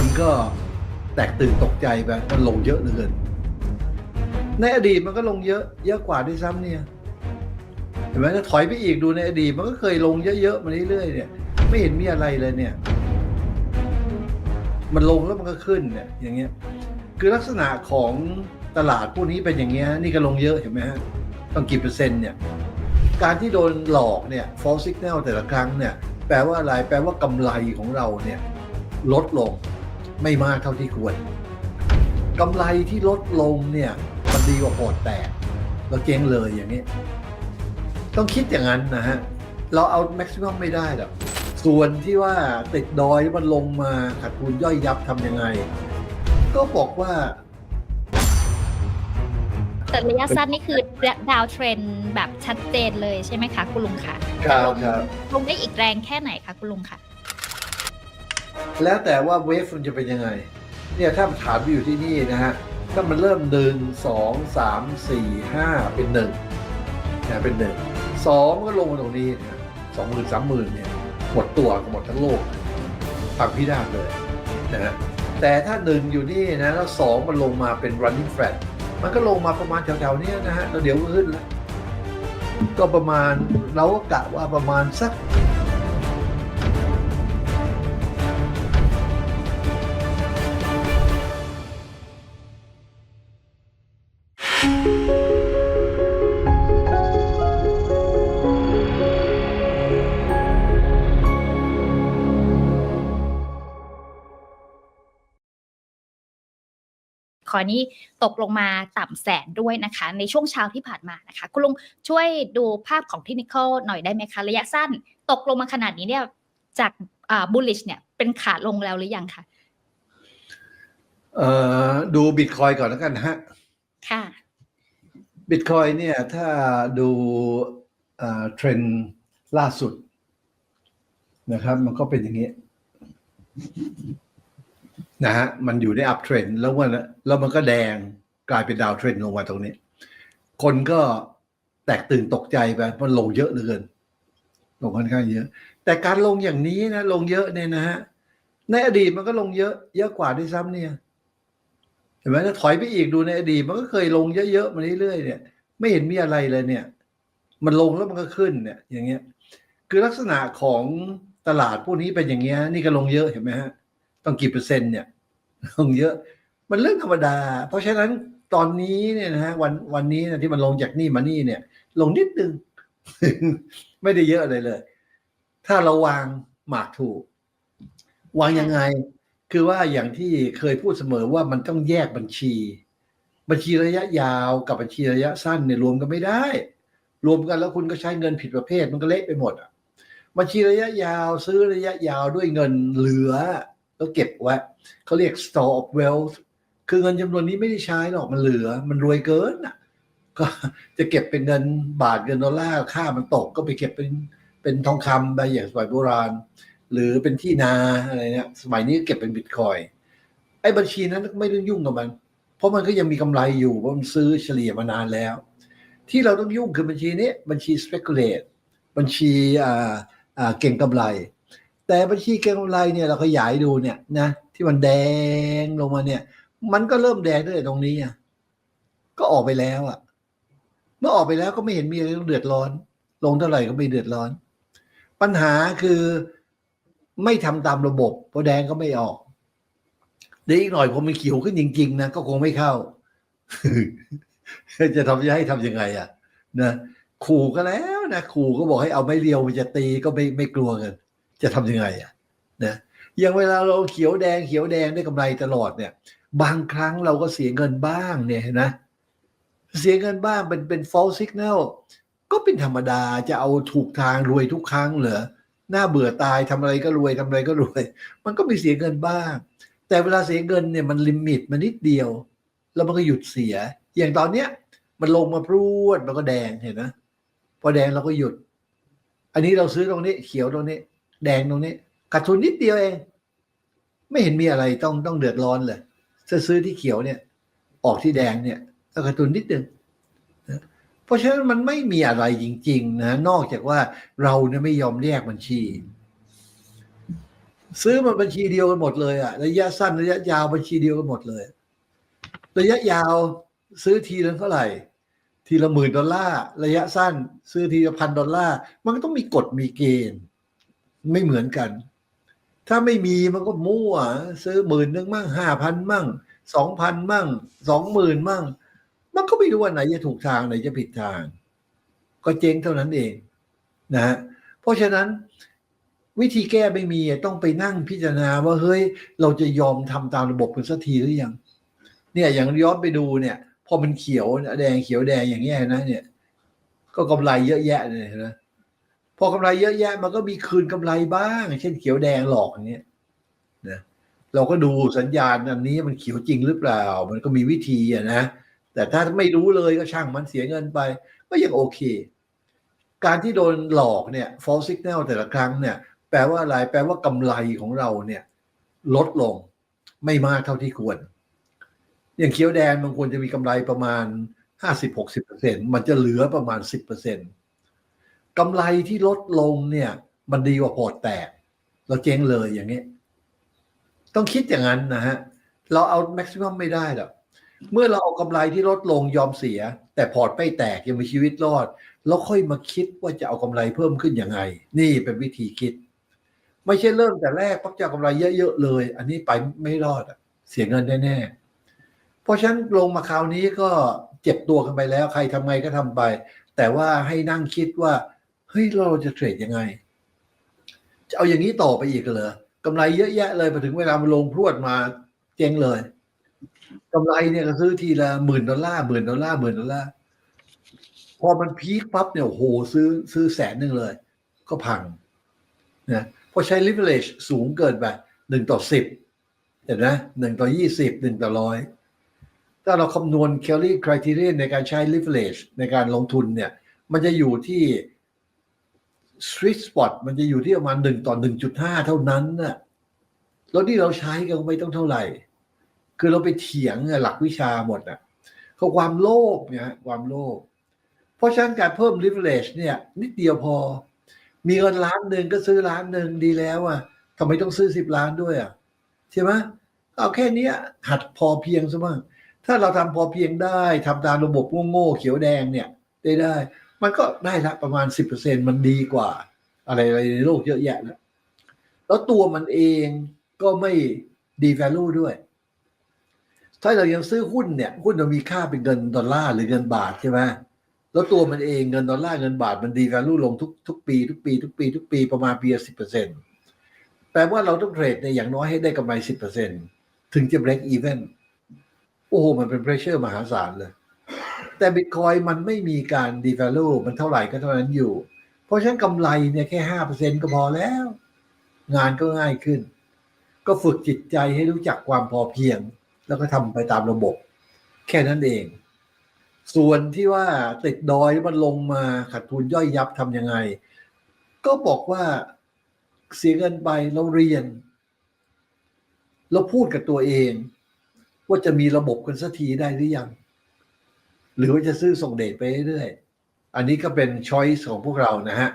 คนก็แตกตื่นตกใจไปมันลงเยอะเหลือเกิน ในอดีตมันก็ลงเยอะ เยอะกว่าด้วยซ้ำเนี่ยเห็นไหมถ้าถอยไปอีกดูในอดีตมันก็เคยลงเยอะๆมาเรื่อยๆเนี่ย ไม่เห็นมีอะไรเลยเนี่ย มันลงแล้วมันก็ขึ้นเนี่ย อย่างเงี้ย คือลักษณะของตลาดพวกนี้เป็นอย่างเงี้ย นี่ก็ลงเยอะเห็นไหมฮะต้องกี่เปอร์เซ็นต์เนี่ย การที่โดนหลอกเนี่ย false signal แต่ละครั้งเนี่ย แปลว่าอะไร แปลว่ากำไรของเราเนี่ย ลดลง ไม่มากเท่าที่ควรกำไรที่ลดลงเนี่ยมันดีกว่าพอร์ตแตก เราเจ๊งเลยอย่างนี้ ต้องคิดอย่างนั้นนะฮะ เราเอาแม็กซิมัมไม่ได้หรอกส่วนที่ว่าติดดอยมันลงมาขาดทุนย่อยยับทำยังไง ก็บอกว่า แต่ระยะสั้นนี่คือดาวเทรนแบบชัดเจนเลยใช่ไหมคะ คุณลุงคะครับลงครับลงได้อีกแรงแค่ไหนคะคุณลุงคะ แล้วแต่ว่าเวฟมันจะเป็นยังไง เนี่ยถ้าฐานไปอยู่ที่นี่นะฮะ ถ้ามันเริ่มหนึ่งสองสามสี่ห้าเป็นหนึ่งนะเป็นหนึ่งสองก็ลงมาตรงนี้นะสองหมื่นสามหมื่นเนี่ยหมดตัวหมดทั้งโลกพังพินาศเลยนะฮะแต่ถ้าหนึ่งอยู่นี่นะแล้วสองมันลงมาเป็น running flat มันก็ลงมาประมาณแถวๆนี้นะฮะแล้วเดี๋ยวก็ขึ้นแล้วก็ประมาณเราก็กะว่าประมาณสัก ขอนี้ตกลงมาต่ำแสนด้วยนะคะ ในช่วงเช้าที่ผ่านมานะคะ คุณลุงช่วยดูภาพของเทคนิคหน่อยได้ไหมคะ ระยะสั้นตกลงมาขนาดนี้เนี่ย จากบูลลิชเนี่ยเป็นขาลงแล้วหรือยังคะเอ่อดูบิตคอยก่อนแล้วกันนะฮะ ค่ะ บิตคอยเนี่ยถ้าดูเทรนด์ล่าสุดนะครับ มันก็เป็นอย่างนี้นะฮะมันอยู่ในอัพเทรนแล้วมันแล้วมันก็แดงกลายเป็นดาวเทรนลงมาตรงนี้ คนก็แตกตื่นตกใจไปมันลงเยอะเหลือเกินลงค่อนข้างเยอะ แต่การลงอย่างนี้นะ ลงเยอะเนี่ยนะฮะในอดีตมันก็ลงเยอะ เยอะกว่าด้วยซ้ำเนี่ย เห็นไหมถ้าถอยไปอีกดูในอดีตมันก็เคยลงเยอะๆมาเรื่อยๆเนี่ย ไม่เห็นมีอะไรเลยเนี่ย มันลงแล้วมันก็ขึ้นเนี่ย อย่างเงี้ย คือลักษณะของตลาดพวกนี้เป็นอย่างเงี้ย นี่ก็ลงเยอะเห็นไหมฮะต้องกี่เปอร์เซ็นต์เนี่ยลงเยอะ มันเรื่องธรรมดา เพราะฉะนั้นตอนนี้เนี่ยนะฮะวันวันนี้นะที่มันลงจากนี่มานี่เนี่ย ลงนิดนึง ไม่ได้เยอะเลยเลย ถ้าเราวางหมากถูก วางยังไง คือว่าอย่างที่เคยพูดเสมอว่ามันต้องแยกบัญชี บัญชีระยะยาวกับบัญชีระยะสั้นเนี่ยรวมกันไม่ได้ รวมกันแล้วคุณก็ใช้เงินผิดประเภทมันก็เละไปหมดอะบัญชีระยะยาวซื้อระยะยาวด้วยเงินเหลือ แล้วเก็บไว้เขาเรียก store of wealth คือเงินจำนวนนี้ไม่ได้ใช้หรอกมันเหลือ มันรวยเกินอะก็จะเก็บเป็นเงินบาทเงินดอลลาร์ค่ามันตกก็ไปเก็บเป็นเป็นทองคำไปอย่างสมัยโบราณ หรือเป็นที่นาอะไรเนี่ยสมัยนี้เก็บเป็นบิตคอยไอ้บัญชีนั้นไม่ต้องยุ่งกับมัน เพราะมันก็ยังมีกำไรอยู่เพราะมันซื้อเฉลี่ยมานานแล้ว ที่เราต้องยุ่งคือบัญชีนี้บัญชี speculate บัญชีอ่าอ่าเก่งกำไร แต่บัญชีเก่งกำไรเนี่ยเราขยายดูเนี่ยนะที่มันแดงลงมาเนี่ย มันก็เริ่มแดงตั้งแต่ตรงนี้อะก็ออกไปแล้วอะ เมื่อออกไปแล้วก็ไม่เห็นมีอะไรต้องเดือดร้อน ลงเท่าไหร่ก็ไม่เดือดร้อน ปัญหาคือ ไม่ทำตามระบบพอแดงก็ไม่ออกเดี๋ยวอีกหน่อยผมมันเขียวขึ้นจริง ๆนะก็คงไม่เข้า จะทำจะให้ทำยังไงอะนะขู่ก็แล้วนะขู่ก็บอกให้เอาไม่เรียวมันจะตีก็ไม่ไม่กลัวกันจะทำยังไงอะนะอย่างเวลาเราเขียวแดงเขียวแดงได้กำไรตลอดเนี่ย บางครั้งเราก็เสียเงินบ้างเนี่ยนไหมเสียเงินบ้างเป็นเป็น false signal ก็เป็นธรรมดาจะเอาถูกทางรวยทุกครั้งเหรอ หน้าเบื่อตายทำอะไรก็รวยทำอะไรก็รวย มันก็มีเสียเงินบ้าง แต่เวลาเสียเงินเนี่ยมันลิมิตมันนิดเดียว แล้วมันก็หยุดเสีย อย่างตอนเนี้ย มันลงมาพรวดมันก็แดงเห็นไหมพอแดงเราก็หยุด อันนี้เราซื้อตรงนี้ เขียวตรงนี้ แดงตรงนี้ขาดทุนนิดเดียวเอง ไม่เห็นมีอะไรต้องต้องเดือดร้อนเลยจะซื้อที่เขียวเนี่ย ออกที่แดงเนี่ยขาดทุนนิดนึง เพราะฉะนั้นมันไม่มีอะไรจริง ๆ นะ นอกจากว่าเราเนี่ยไม่ยอมแยกบัญชี ซื้อมาบัญชีเดียวกันหมดเลยอะระยะสั้นระยะยาวบัญชีเดียวกันหมดเลย ระยะยาวซื้อทีละเท่าไหร่ ทีละหมื่นดอลลาร์ระยะสั้น ซื้อทีละพันดอลลาร์มันก็ต้องมีกฎมีเกณฑ์ไม่เหมือนกัน ถ้าไม่มีมันก็มั่ว ซื้อหมื่นหนึ่งมั่งห้าพันมั่งสองพันมั่งสองหมื่นมั่ง มันก็ไม่รู้ว่าไหนจะถูกทางไหนจะผิดทาง ก็เจ๊งเท่านั้นเองนะฮะเพราะฉะนั้นวิธีแก้ไม่มีต้องไปนั่งพิจารณาว่าเฮ้ย เราจะยอมทำตามระบบกันสักทีหรือยังเนี่ยอย่างย้อนไปดูเนี่ย พอมันเขียวแดงเขียวแดงอย่างเงี้ยนะ เนี่ย ก็กำไรเยอะแยะเลยนะพอกำไรเยอะแยะมันก็มีคืนกำไรบ้าง เช่นเขียวแดงหลอกอย่างเงี้ยนะเราก็ดูสัญญาณอันนี้มันเขียวจริงหรือเปล่า มันก็มีวิธีอะนะ แต่ถ้าไม่รู้เลยก็ช่างมันเสียเงินไป ก็ยังโอเค การที่โดนหลอกเนี่ย false signal แต่ละครั้งเนี่ย แปลว่าอะไร แปลว่ากำไรของเราเนี่ย ลดลง ไม่มากเท่าที่ควร อย่างเขียวแดงมันควรจะมีกำไรประมาณ 50-60%มันจะเหลือประมาณ 10%กำไรที่ลดลงเนี่ย มันดีกว่าพอร์ตแตก เราเจ๊งเลยอย่างนี้ ต้องคิดอย่างนั้นนะฮะ เราเอาแม็กซิมัมไม่ได้หรอก เมื่อเราเอากำไรที่ลดลงยอมเสีย แต่พอร์ตไม่แตกยังมีชีวิตรอด แล้วค่อยมาคิดว่าจะเอากำไรเพิ่มขึ้นยังไง นี่เป็นวิธีคิด ไม่ใช่เริ่มแต่แรกปักจะเอากำไรเยอะๆเลย อันนี้ไปไม่รอดเสียเงินแน่ๆเพราะฉะนั้นลงมาคราวนี้ก็เจ็บตัวกันไปแล้ว ใครทำไงก็ทำไป แต่ว่าให้นั่งคิดว่าเฮ้ยเราจะเทรดยังไงจะเอาอย่างนี้ต่อไปอีกเหรอกำไรเยอะแยะเลยพอถึงเวลามันลงพรวดมาเจ๊งเลย กำไรเนี่ยก็ซื้อทีละหมื่นดอลลาร์หมื่นดอลลาร์หมื่นดอลลาร์พอมันพีคปั๊บเนี่ยโหซื้อซื้อแสนหนึ่งเลย ก็พังนะพราะใช้ leverage สูงเกินไปหนึ่งต่อสิบเห็นไหมหนึ่งต่อยี่สิบหนึ่งต่อร้อยถ้าเราคำนวณ Kelly criterion ในการใช้ leverage ในการลงทุนเนี่ย มันจะอยู่ที่ sweet spot มันจะอยู่ที่ประมาณหนึ่งต่อหนึ่งจุดห้าเท่านั้นน่ะแล้วที่เราใช้กันไม่ต้องเท่าไหร่ คือเราไปเถียงหลักวิชาหมดอะเขาความโลภเนี่ยความโลภเพราะฉะนั้นการเพิ่ม leverage เนี่ย นิดเดียวพอ มีเงินล้านหนึ่งก็ซื้อล้านหนึ่งดีแล้วอะทำไมต้องซื้อสิบล้านด้วยอะใช่ไหมเอาแค่นี้หัดพอเพียงซะบ้างถ้าเราทำพอเพียงได้ทำตามระบบโง่ๆเขียวแดงเนี่ย ได้ได้ มันก็ได้ละประมาณสิบเปอร์เซ็นมันดีกว่า อะไรอะไรในโลกเยอะแยะแล้วแล้วตัวมันเองก็ไม่ดีแวลูด้วย ถ้าเรายังซื้อหุ้นเนี่ยหุ้นมันมีค่าเป็นเงินดอลลาร์หรือเงินบาทใช่ไหมแล้วตัวมันเองเงินดอลลาร์เงินบาทมันดีแวลูลงทุกทุกปีทุกปี ทุกปี ทุกปีประมาณปีละสิบเปอร์เซ็นต์แปลว่าเราต้องเทรดในอย่างน้อยให้ได้กำไรสิบเปอร์เซ็นต์ถึงจะ break even โอ้โห มันเป็น pressure มหาศาลเลย แต่บิตคอยมันไม่มีการ devalue มันเท่าไหร่ก็เท่านั้นอยู่ เพราะฉะนั้นกำไรเนี่ยแค่ห้าเปอร์เซ็นก็พอแล้ว งานก็ง่ายขึ้น ก็ฝึกจิตใจให้รู้จักความพอเพียง แล้วก็ทำไปตามระบบ แค่นั้นเอง ส่วนที่ว่าติดดอยมันลงมาขาดทุนย่อยยับทำยังไง ก็บอกว่าเสียเงินไปเราเรียน เราพูดกับตัวเอง ว่าจะมีระบบกันสักทีได้หรือยัง หรือว่าจะซื้อส่งเดชไปเรื่อยๆอันนี้ก็เป็นช้อยส์ของพวกเรานะฮะ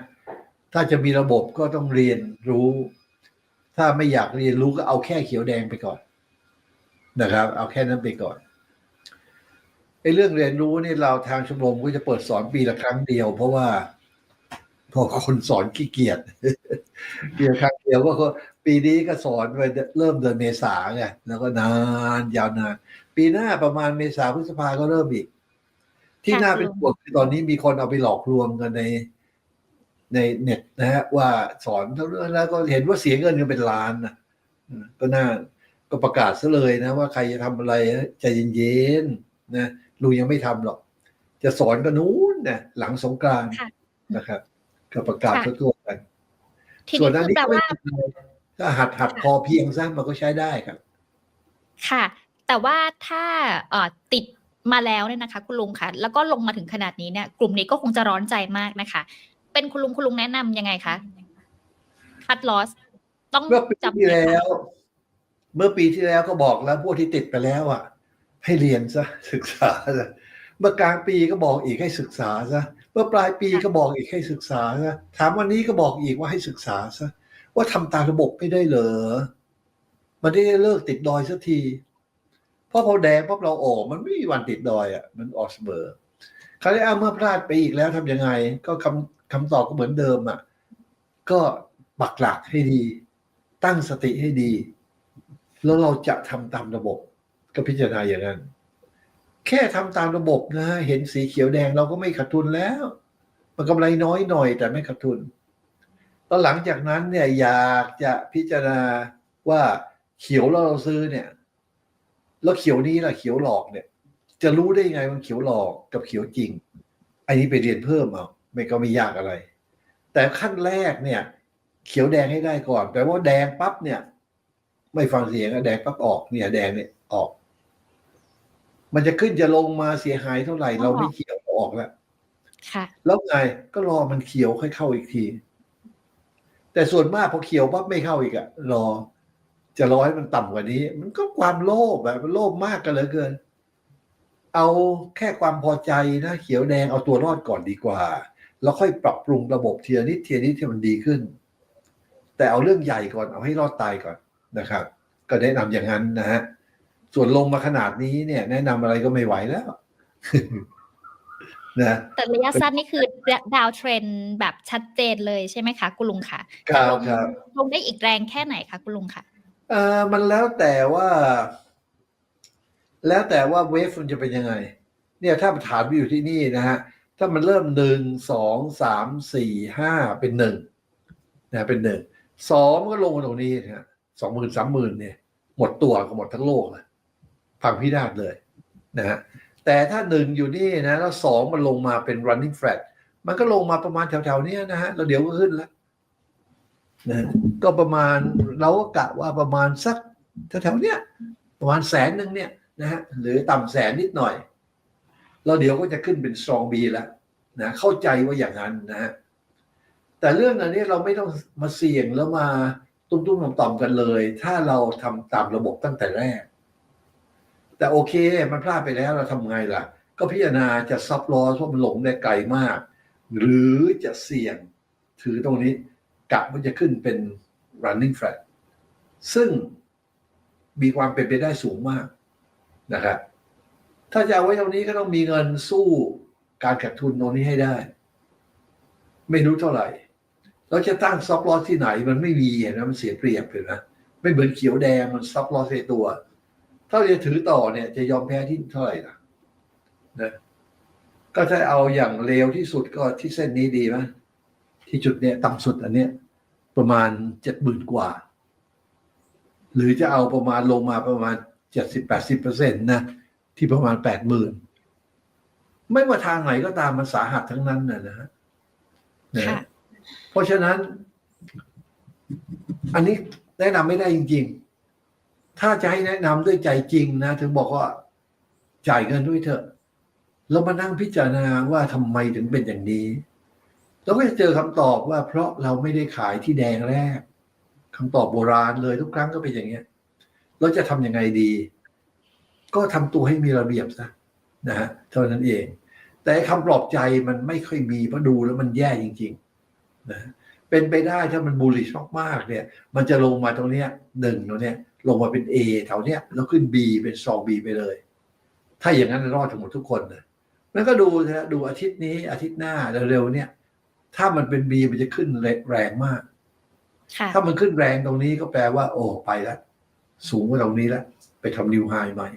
ถ้าจะมีระบบก็ต้องเรียนรู้ ถ้าไม่อยากเรียนรู้ก็เอาแค่เขียวแดงไปก่อน นะครับ เอาแค่นั้นไปก่อนไอ้เรื่องเรียนรู้นี่เราทางชมรมก็จะเปิดสอนปีละครั้งเดียว เพราะว่า พอคนสอนขี้เกียจปีละครั้งเดียวก็ปีนี้ก็สอนไปเริ่มเดือนเมษาไงแล้วก็นานยาวนาน ปีหน้าประมาณเมษาพฤษภาก็เริ่มอีก ที่น่าเป็นห่วงคือตอนนี้มีคนเอาไปหลอกลวงกันในในเน็ตนะฮะว่าสอนเท่านั้นแล้วก็เห็นว่าเสียเงินกันเป็นล้านนะก็น่า ก็ประกาศซะเลยนะ ว่าใครจะทำอะไรใจเย็นๆนะลุงยังไม่ทำหรอก จะสอนกันนู้นนะหลังสงกรานต์ค่ะนะครับก็ประกาศค่ะทั่วๆกันทีส่วนนี้อันคือนี้แปลก็ไม่ว่าเป็นไรถ้าหัดหัดพอเพียงซะมันก็ใช้ได้ครับ ค่ะ แต่ว่าถ้าเอ่อติดมาแล้วเนี่ยนะคะ คุณลุงคะแล้วก็ลงมาถึงขนาดนี้เนี่ยกลุ่มนี้ก็คงจะร้อนใจมากนะคะ เป็นคุณลุงคุณลุงแนะนำยังไงคะคัดลอส ต้องเมื่อปีจับที่แล้ว เมื่อปีที่แล้วก็บอกแล้วพวกที่ติดไปแล้วอะ ให้เรียนซะศึกษาซะเมื่อกลางปีก็บอกอีกให้ศึกษาซะเมื่อปลายปีก็บอกอีกให้ศึกษาซะถามวันนี้ก็บอกอีกว่าให้ศึกษาซะว่าทำตามระบบไม่ได้เหรอมันได้เลิกติดดอยสักทีเพราะพอแดงปั๊บเราออก มันไม่มีวันติดดอยอะ มันออกเสมอคราวนี้อ้าวเมื่อพลาดไปอีกแล้วทำยังไง ก็คำคำตอบก็เหมือนเดิมอะ ก็ปักหลักให้ดี ตั้งสติให้ดี แล้วเราจะทำตามระบบ ก็พิจารณาอย่างนั้น แค่ทำตามระบบนะ เห็นสีเขียวแดงเราก็ไม่ขาดทุนแล้ว มันกำไรน้อยหน่อยแต่ไม่ขาดทุนตอนหลังจากนั้นเนี่ยอยากจะพิจารณาว่าเขียวแล้วเราซื้อเนี่ย แล้วเขียวนี้ล่ะเขียวหลอกเนี่ย จะรู้ได้ไงว่าเขียวหลอกกับเขียวจริง อันนี้ไปเรียนเพิ่มเอาไม่ก็ไม่ยากอะไร แต่ขั้นแรกเนี่ย เขียวแดงให้ได้ก่อนแปลว่าแดงปั๊บเนี่ย ไม่ฟังเสียงอะแดงปั๊บออกเนี่ยแดงเนี่ยออก มันจะขึ้นจะลงมาเสียหายเท่าไหร่ เราไม่เขียวออกแล้วค่ะแล้วไงก็รอมันเขียวค่อยเข้าอีกที แต่ส่วนมากพอเขียวปั๊บไม่เข้าอีกอะรอ จะรอให้มันต่ำกว่านี้ มันก็ความโลภแบบมันโลภมากกันเหลือเกิน เอาแค่ความพอใจนะ เขียวแดงเอาตัวรอดก่อนดีกว่า แล้วค่อยปรับปรุงระบบเทียนิดเทียนิดที่มันดีขึ้น แต่เอาเรื่องใหญ่ก่อนเอาให้รอดตายก่อน นะครับ ก็แนะนำอย่างนั้นนะฮะส่วนลงมาขนาดนี้เนี่ย แนะนำอะไรก็ไม่ไหวแล้วนะแต่ระยะสั้นนี่คือดาวเทรนแบบชัดเจนเลยใช่ไหมคะคุณลุงค่ะครับจะลงครับลงได้อีกแรงแค่ไหนคะคุณลุงค่ะเอ่อมันแล้วแต่ว่า แล้วแต่ว่าเวฟมันจะเป็นยังไง เนี่ยถ้าฐานมันอยู่ที่นี่นะฮะ ถ้ามันเริ่มหนึ่งสองสามสี่ห้าเป็นหนึ่งนะเป็นหนึ่งสองมันก็ลงมาตรงนี้นะฮะ สองหมื่นสามหมื่นเนี่ย หมดตัวก็หมดทั้งโลกเลยพังพินาศเลยนะฮะแต่ถ้าหนึ่งอยู่นี่นะ แล้วสองมันลงมาเป็น running flat มันก็ลงมาประมาณแถวๆนี้นะฮะแล้วเดี๋ยวก็ขึ้นแล้วนะก็ประมาณเราก็กะว่าประมาณสักแถวๆเนี้ยประมาณแสนหนึ่งเนี่ยนะฮะหรือต่ำแสนนิดหน่อยแล้วเดี๋ยวก็จะขึ้นเป็น strong B แล้วนะเข้าใจว่าอย่างนั้นนะฮะแต่เรื่องอันนี้เราไม่ต้องมาเสี่ยงแล้วมา ตุ้มๆต่อมๆกันเลย ถ้าเราทำตามระบบตั้งแต่แรก แต่โอเคมันพลาดไปแล้วเราทำไงล่ะ ก็พิจารณาจะซับลอเพราะมันหลงได้ไกลมาก หรือจะเสี่ยงถือตรงนี้กะว่าจะขึ้นเป็น running flat ซึ่งมีความเป็นไปได้สูงมากนะครับถ้าจะเอาไว้ตรงนี้ก็ต้องมีเงินสู้การขาดทุนตรงนี้ให้ได้ ไม่รู้เท่าไหร่ เราจะตั้งซับลอสที่ไหนมันไม่มีเห็นะมันเสียเปรียบเลยนะไม่เหมือนเขียวแดงมันซับลอสในตัว ถ้าจะถือต่อเนี่ยจะยอมแพ้ที่เท่าไหร่ล่ะนะก็ถ้าเอาอย่างเร็วที่สุดก็ที่เส้นนี้ดีไหมที่จุดเนี้ยต่ำสุดอันเนี้ยประมาณเจ็ดหมื่นกว่า หรือจะเอาประมาณลงมาประมาณเจ็ดสิบแปดสิบเปอร์เซ็นต์นะที่ประมาณแปดหมื่นไม่ว่าทางไหนก็ตามมันสาหัสทั้งนั้นนะนะฮะนะ เพราะฉะนั้น อันนี้แนะนำไม่ได้จริง ๆ ถ้าจะให้แนะนำด้วยใจจริงนะ ถึงบอกว่าจ่ายเงินด้วยเถอะเรามานั่งพิจารณาว่าทำไมถึงเป็นอย่างนี้เราก็จะเจอคำตอบว่า เพราะเราไม่ได้ขายที่แดงแรกคำตอบโบราณเลยทุกครั้งก็เป็นอย่างเงี้ยเราจะทำยังไงดี ก็ทำตัวให้มีระเบียบซะนะฮะเท่านั้นเอง แต่คำปลอบใจมันไม่ค่อยมีเพราะดูแล้วมันแย่จริง ๆ นะเป็นไปได้ถ้ามันบูลลิชมากๆเนี่ย มันจะลงมาตรงเนี้ยหนึ่งตรงเนี้ยลงมาเป็น A แถวเนี้ยแล้วขึ้น B เป็นซอง B ไปเลย ถ้าอย่างนั้นรอดทั้งหมดทุกคนนะแล้วก็ดูนะดูอาทิตย์นี้อาทิตย์หน้าเร็วๆเนี่ย ถ้ามันเป็น B มันจะขึ้นแรงมากค่ะถ้ามันขึ้นแรงตรงนี้ก็แปลว่า โอ้ไปแล้วสูงกว่าตรงนี้แล้วไปทำนิวไฮใหม่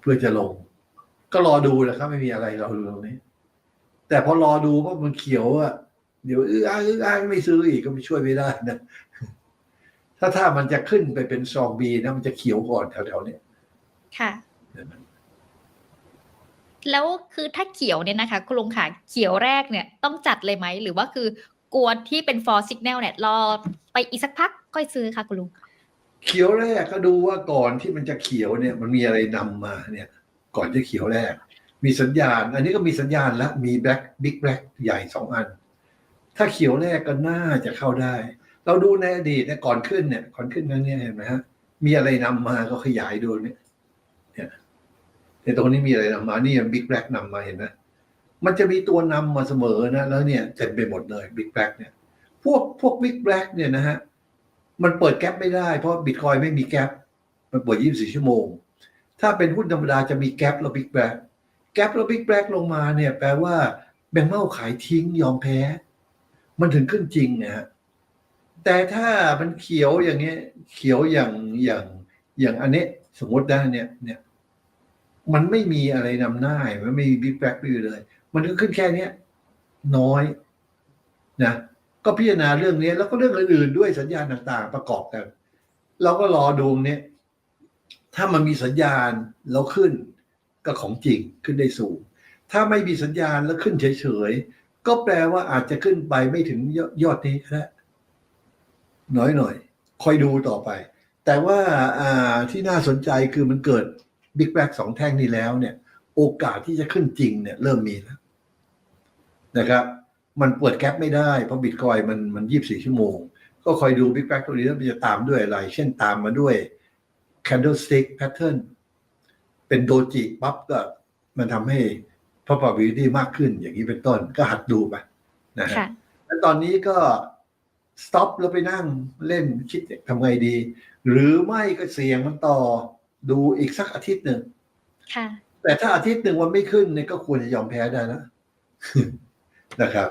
เพื่อจะลง ก็รอดูแหละครับไม่มีอะไรรอดูตรงนี้ แต่พอรอดูว่ามันเขียวอะ เดี๋ยวอื้ออ้างอื้ออ้างไม่ซื้ออีกก็ไม่ช่วยไม่ได้นะถ้าถ้ามันจะขึ้นไปเป็นซองบีนะมันจะเขียวก่อนแถวๆเนี้ยค่ะ แล้วคือถ้าเขียวเนี่ยนะคะ คุณลุงค่ะเขียวแรกเนี่ย ต้องจัดเลยไหม หรือว่าคือกวนที่เป็น for signal เนี่ย รอไปอีกสักพักค่อยซื้อค่ะ คุณลุง เขียวแรกก็ดูว่าก่อนที่มันจะเขียวเนี่ย มันมีอะไรนำมาเนี่ย ก่อนจะเขียวแรก มีสัญญาณ อันนี้ก็มีสัญญาณแล้วมีแบล็คบิ๊กแบล็คใหญ่สองอัน ถ้าเขียวแรกก็น่าจะเข้าได้ เราดูในอดีตเนี่ยก่อนขึ้นเนี่ยก่อนขึ้นครั้งนี้เห็นไหมฮะมีอะไรนำมาก็ขยายดูเนี่ยเนี่ยในตรงนี้มีอะไรนำมานี่บิ๊กแบล็คนำมาเห็นไหมมันจะมีตัวนำมาเสมอนะแล้วเนี่ยเต็มไปหมดเลยบิ๊กแบล็คเนี่ยพวกพวกบิ๊กแบล็กเนี่ยนะฮะมันเปิดแก๊ปไม่ได้เพราะบิตคอยไม่มีแก๊ปมันเปิด24 ชั่วโมง ถ้าเป็นหุ้นธรรมดาจะมีแก๊ปแล้วบิ๊กแบล็กแก๊ปแล้วบิ๊กแบล็กลงมาเนี่ยแปลว่าแบงก์เมาขายทิ้งยอมแพ้ มันถึงขึ้นจริงนะฮะแต่ถ้ามันเขียวอย่างเงี้ย เขียวอย่างอย่างอย่างอันนี้สมมติได้เนี่ย เนี่ย มันไม่มีอะไรนำหน้ามันไม่มีบิ๊กแบ็กเลย มันก็ขึ้นแค่เนี้ยน้อยนะก็พิจารณาเรื่องนี้แล้วก็เรื่องอื่นๆด้วยสัญญาณต่างๆ ประกอบกันเราก็รอดูเนี้ยถ้ามันมีสัญญาณแล้วขึ้นก็ของจริงขึ้นได้สูง ถ้าไม่มีสัญญาณแล้วขึ้นเฉยๆ ก็แปลว่าอาจจะขึ้นไปไม่ถึงยอดนี้ก็ได้น้อยหน่อยคอยดูต่อไป แต่ว่าที่น่าสนใจคือมันเกิดบิ๊กแบ k สองแท่งนี้แล้วเนี่ย โอกาสที่จะขึ้นจริงเนี่ย เริ่มมีแล้วนะครับ มันเปิดแก๊ปไม่ได้เพราะบิตคอยมันมันยี่บสี่ชั่วโมง ก็คอยดูบิ๊กแบ k ตัวนี้แล้วมันจะตามด้วยอะไร เช่นตามมาด้วย candlestick pattern เป็นโดจิปั๊บก็มันทำให้ probability มากขึ้นอย่างนี้เป็นต้นก็หัดดูไปนะฮะค่ะแล้วตอนนี้ก็ stop แล้วไปนั่งเล่นคิดทำไงดี หรือไม่ก็เสี่ยงมันต่อดูอีกสักอาทิตย์หนึ่งค่ะแต่ถ้าอาทิตย์หนึ่งมันไม่ขึ้นเนี่ยก็ควรจะยอมแพ้ได้แล้วนะครับ